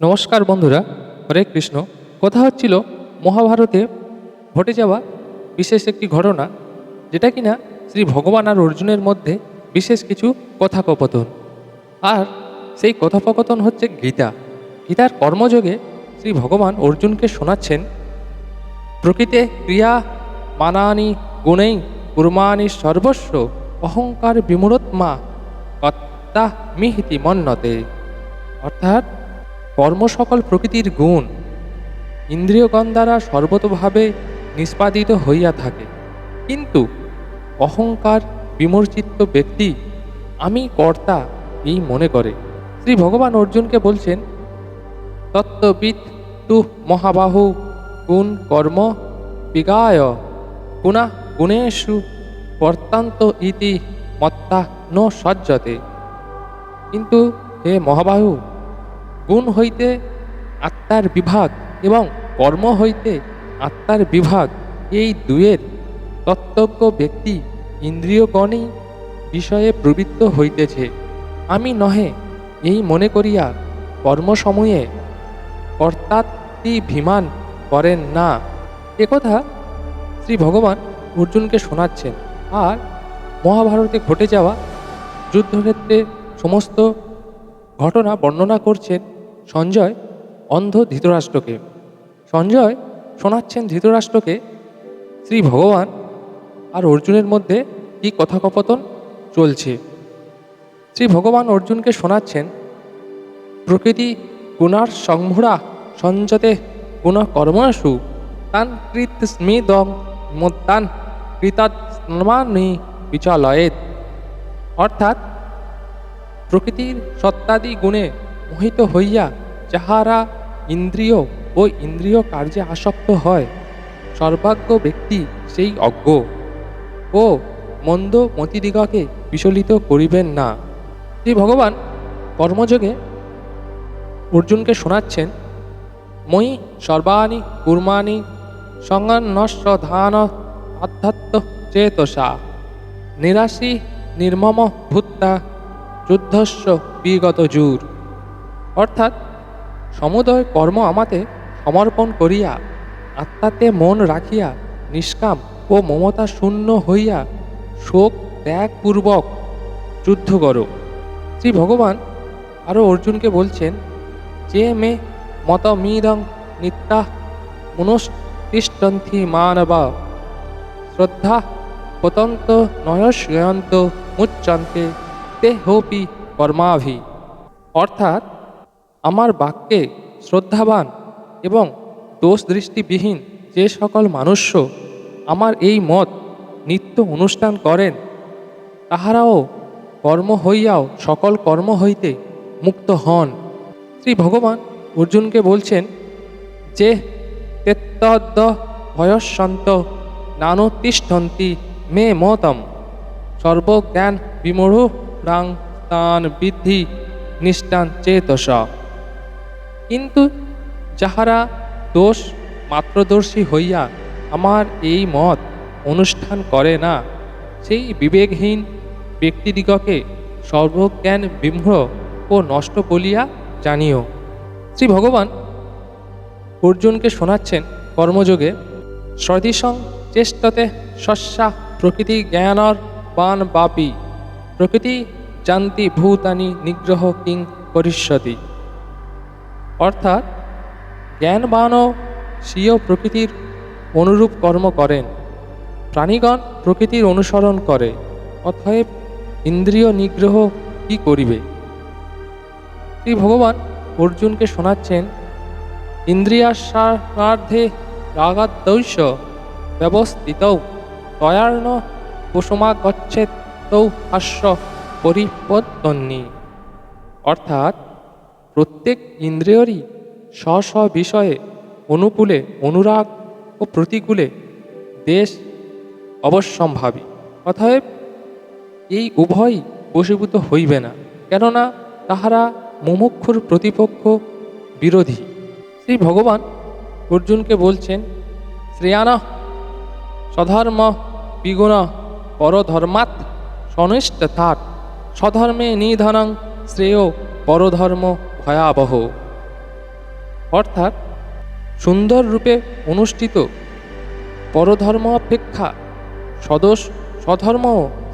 নমস্কার বন্ধুরা, হরে কৃষ্ণ। কথা হচ্ছিল, মহাভারতে ঘটে যাওয়া বিশেষ একটি ঘটনা, যেটা কিনা শ্রী ভগবান আর অর্জুনের মধ্যে বিশেষ কিছু কথোপকথন। আর সেই কথোপকথন হচ্ছে গীতা। গীতার কর্মযোগে শ্রী ভগবান অর্জুনকে শোনাচ্ছেন, প্রকৃতে ক্রিয়া মানানি গুণেই কুর্মানি সর্বস্ব অহংকার বিমূরত্মা কর্তা মিহিতি মন্নতে। অর্থাৎ কর্ম সকল প্রকৃতির গুণ। ইন্দ্রিয়গণ দ্বারা সর্বতভাবে নিষ্পাদিত হইয়া থাকে। কিন্তু অহংকার বিমর্চিত ব্যক্তি, আমি কর্তা, এই মনে করে। শ্রী ভগবান অর্জুনকে বলছেন তত্ত্ববিদ তু মহাবাহু গুণ কর্ম বিগায়, গুণা গুণেষু কর্তান্ত ইতি মত্তা ন সজ্জতে। কিন্তু হে মহাবাহু গুণ হইতে আত্মার বিভাগ এবং কর্ম হইতে আত্মার বিভাগ। এই দুয়ের তত্ত্বজ্ঞ ব্যক্তি ইন্দ্রিয়গণেই বিষয়ে প্রবৃত্ত হইতেছে। আমি নহে, এই মনে করিয়া কর্মসমূহে কর্তাত্মিভিমান করেন না। একথা শ্রী ভগবান অর্জুনকে শোনাচ্ছেন। আর মহাভারতে ঘটে যাওয়া যুদ্ধক্ষেত্রে সমস্ত ঘটনা বর্ণনা করছেন সঞ্জয় অন্ধ ধৃতরাষ্ট্রকে। সঞ্জয় শোনাচ্ছেন ধৃতরাষ্ট্রকে, শ্রী ভগবান, আর অর্জুনের মধ্যে কি কথোপকথন চলছে? শ্রী ভগবান অর্জুনকে শোনাচ্ছেন, প্রকৃতি গুণার সংভুরা সঞ্জতে গুণ কর্মসু, তান কৃত স্মিদং মোদ্দান কৃতাৎ স্নানি বিচালয়েত। অর্থাৎ প্রকৃতির সত্তাদি গুণে মোহিত হইয়া যাহারা ইন্দ্রিয় ও ইন্দ্রিয় কার্যে আসক্ত হয় সর্বাজ্ঞ ব্যক্তি সেই অজ্ঞ ও মন্দ মতিদিগকে বিচলিত করিবেন না। শ্রী ভগবান কর্মযোগে অর্জুনকে শোনাচ্ছেন, মই সর্বাণি কুর্মাণি সঙ্গন্নস্ব ধান আধ্যাত্ম চেতসা নিরাশি নির্মম ভূত্তা যুদ্ধস্ব বিগত জুর। অর্থাৎ সমুদয় কর্ম আমাতে সমর্পণ করিয়া, আত্মাতে মন রাখিয়া, নিষ্কাম ও মমতা শূন্য হইয়া শোক ত্যাগপূর্বক যুদ্ধ করো। শ্রী ভগবান আরও অর্জুনকে বলছেন, যে মে মতমিদং নিত্যা মনস্তিষ্ঠন্থি মানবা, শ্রদ্ধা পতন্ত নয়স্যন্ত মুচ্চন্তে তে হোপি কর্মাভি। অর্থাৎ আমার বাক্যে শ্রদ্ধাবান এবং দোষ দৃষ্টিবিহীন যে সকল মানুষ্য আমার এই মত নিত্য অনুষ্ঠান করেন, তাহারাও কর্ম হইয়াও সকল কর্ম হইতে মুক্ত হন। শ্রী ভগবান অর্জুনকে বলছেন, যে তেত্তদ্দ ভয়সন্ত নানুতিষ্ঠন্তি মে মতম। সর্বজ্ঞান বিমূঢ় প্রাং স্থান বৃদ্ধি নিষ্ঠান চেতস। কিন্তু যাহারা দোষ, মাত্রদর্শী হইয়া আমার এই মত অনুষ্ঠান করে না, সেই বিবেকহীন ব্যক্তিদিগকে সর্বজ্ঞান বিমূঢ় ও নষ্ট বলিয়া জানিও। শ্রী ভগবান অর্জুনকে শোনাচ্ছেন কর্মযোগে সদৃশং চেষ্টতে শস্যা প্রকৃতি জ্ঞানর বান বাপি, প্রকৃতি জান্তি ভূতানি নিগ্রহ কিং করিষ্যতি অর্থাৎ জ্ঞানবানও স্বীয় প্রকৃতির অনুরূপ কর্ম করেন। প্রাণীগণ প্রকৃতির অনুসরণ করে, অতএব ইন্দ্রিয় নিগ্রহ কি করিবে? শ্রী ভগবান অর্জুনকে শোনাচ্ছেন ইন্দ্রিয়াস্বার্থে রাগাদ্বৈষ ব্যবস্থিত তয়ার্ণ কুসুমাগচ্ছেদ তৌ হাস্য পরিপত্তন্নি অর্থাৎ প্রত্যেক ইন্দ্রিয়রই স্ব স্ব বিষয়ে অনুকূলে অনুরাগ ও প্রতিকূলে দেশ অবশ্যম্ভাবী। অতএব এই উভয়ই বশীভূত হইবে না, কেননা তাহারা মুমুক্ষুর প্রতিপক্ষ বিরোধী। শ্রী ভগবান অর্জুনকে বলছেন, শ্রেয়ানা স্বধর্ম বিগুণ পরধর্মাৎ সনিষ্ঠথাৎ স্বধর্মে নিধনং শ্রেয় পরধর্ম ভয়াবহ। অর্থাৎ সুন্দর রূপে অনুষ্ঠিত পরধর্ম অপেক্ষা সদস স্বধর্ম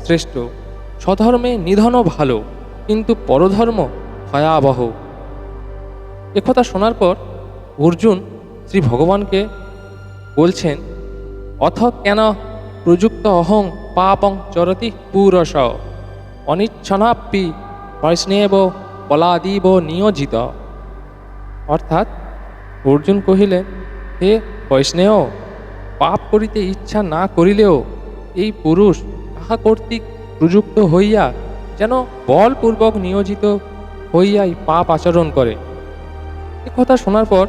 শ্রেষ্ঠ, স্বধর্মে নিধনও ভালো, কিন্তু পরধর্ম ভয়াবহ। একথা শোনার পর অর্জুন শ্রী ভগবানকে বলছেন, অথ কেন প্রযুক্ত অহং পাপং চরতি পুরস? অনিচ্ছনাপ্পি বৈষ্ণব বলাদিব নিয়োজিত। অর্থাৎ অর্জুন কহিলেন, হে বৈষ্ণেয় পাপ করিতে ইচ্ছা না করিলেও এই পুরুষ তাহা কর্তৃক প্রযুক্ত হইয়া যেন বলপূর্বক নিয়োজিত হইয়াই পাপ আচরণ করে। এ কথা শোনার পর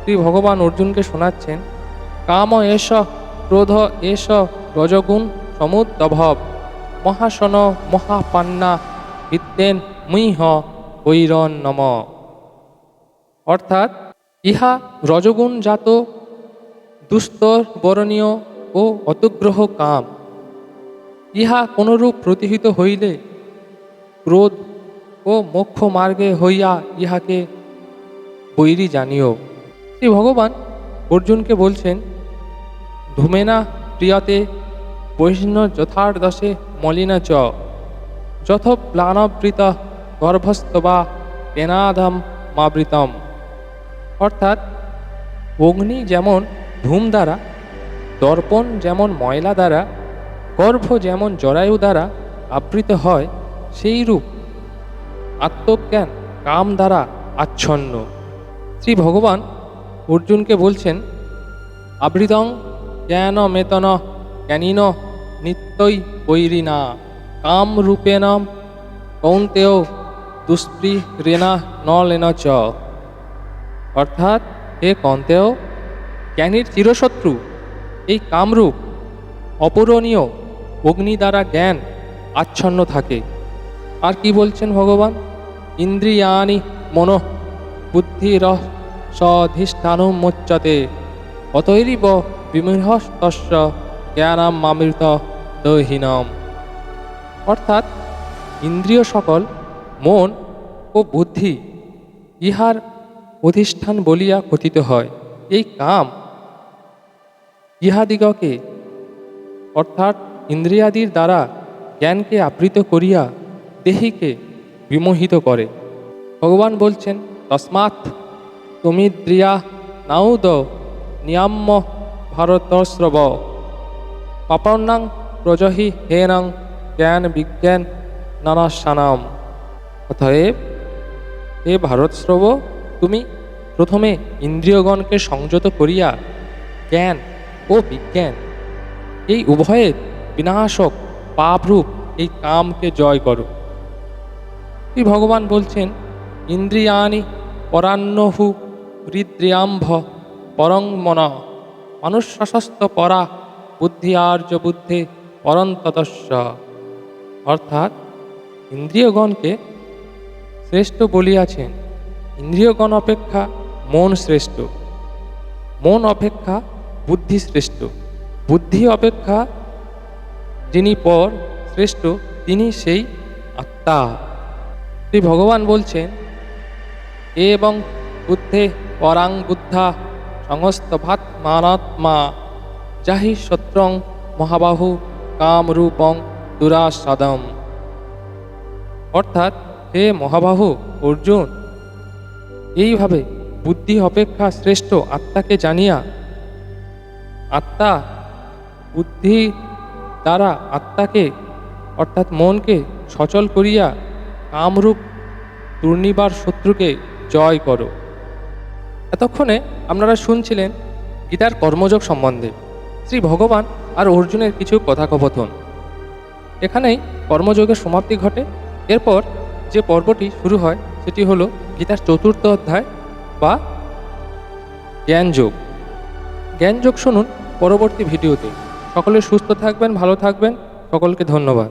শ্রী ভগবান অর্জুনকে শোনাচ্ছেন, কাম এস ক্রোধ এস রজগুণ সমুদ্ভব মহাসন মহাপান্না বিদ্যেন মুইহ বৈরন নম। অর্থাৎ ইহা রজগুণ জাত দুস্তর বরণীয় ও অতগ্রহ কাম। ইহা কোনরূপ প্রতিহিত হইলে ক্রোধ ও মোক্ষ মার্গে হইয়া ইহাকে বৈরি জানিও। শ্রী ভগবান অর্জুনকে বলছেন, ধুমেনা প্রিয়তে বৈষ্ণ যথার্দশে মলিনা চ। যথ প্লানবৃত গর্ভস্থবা পেনাদম মাবৃতম। অর্থাৎ অগ্নি যেমন ধূম দ্বারা, দর্পণ যেমন ময়লা দ্বারা, গর্ভ যেমন জরায়ু দ্বারা আবৃত হয়, সেই রূপ আত্মজ্ঞান কাম দ্বারা আচ্ছন্ন। শ্রী ভগবান অর্জুনকে বলছেন, আবৃতং জ্ঞান মেতন জ্ঞানীন নিত্যই বৈরিনা কাম রূপেণ কৌন্তেয় দুষ্প্রিরেনা ন লেন চ। অর্থাৎ হে কন্তেয় জ্ঞানীর চিরশত্রু, এই কামরূপ, অপূরণীয়, অগ্নি দ্বারা জ্ঞান আচ্ছন্ন থাকে। আর কি বলছেন ভগবান? ইন্দ্রিয়ানি মন বুদ্ধির সধিষ্ঠানুমোচ্যতে অতৈরিব বিমৃহস্তস্য জ্ঞানাম মামৃত দহীনম। অর্থাৎ ইন্দ্রিয় সকল মন ও বুদ্ধি ইহার অধিষ্ঠান বলিয়া কথিত হয়। এই কাম ইহাদিগকে অর্থাৎ ইন্দ্রিয়াদির দ্বারা জ্ঞানকে আবৃত করিয়া দেহিকে বিমোহিত করে। ভগবান বলছেন, তসমাৎ তুমিদ্রিয়া নাউদ নিয়াম্য ভারতস্রব পাপর্ণাং প্রজহি হেনং জ্ঞান বিজ্ঞান নানা নানাসানাম অতএব, হে ভারতস্রব, তুমি প্রথমে ইন্দ্রিয়গণকে সংযত করিয়া জ্ঞান ও বিজ্ঞান, এই উভয়ের বিনাশক পাপরূপ এই কামকে জয় করো। শ্রী ভগবান বলছেন ইন্দ্রিয়ানি পরান্নহু হৃদ্রিয়াম্ভ পরং মন। মানুষস্ত পরা বুদ্ধি আর্য বুদ্ধে পরন্ততস্য অর্থাৎ, ইন্দ্রিয়গণকে শ্রেষ্ঠ বলিয়াছেন, ইন্দ্রিয়গণ অপেক্ষা মন শ্রেষ্ঠ। মন অপেক্ষা বুদ্ধি শ্রেষ্ঠ। বুদ্ধি অপেক্ষা যিনি পর শ্রেষ্ঠ, তিনি সেই আত্মা। শ্রী ভগবান বলছেন, এবং বুদ্ধে পরাং বুদ্ধা সংস্থভাত মানাত্মা যাহি শত্রং মহাবাহু কামরূপং দুরাসাদম। অর্থাৎ হে মহাবাহু অর্জুন। এইভাবে বুদ্ধি অপেক্ষা শ্রেষ্ঠ আত্মাকে জানিয়া আত্মা বুদ্ধি দ্বারা আত্মাকে অর্থাৎ মনকে সচল করিয়া কামরূপ দুর্নিবার শত্রুকে জয় করো। এতক্ষণে আপনারা শুনছিলেন গীতার কর্মযোগ সম্বন্ধে। শ্রী ভগবান আর অর্জুনের কিছু কথাকথন এখানেই কর্মযোগের সমাপ্তি ঘটে। এরপর যে পর্বটি শুরু হয়, সেটি হলো গীতার চতুর্থ অধ্যায় বা জ্ঞানযোগ। জ্ঞানযোগ শুনুন পরবর্তী ভিডিওতে। সকলে সুস্থ থাকবেন, ভালো থাকবেন। সকলকে ধন্যবাদ।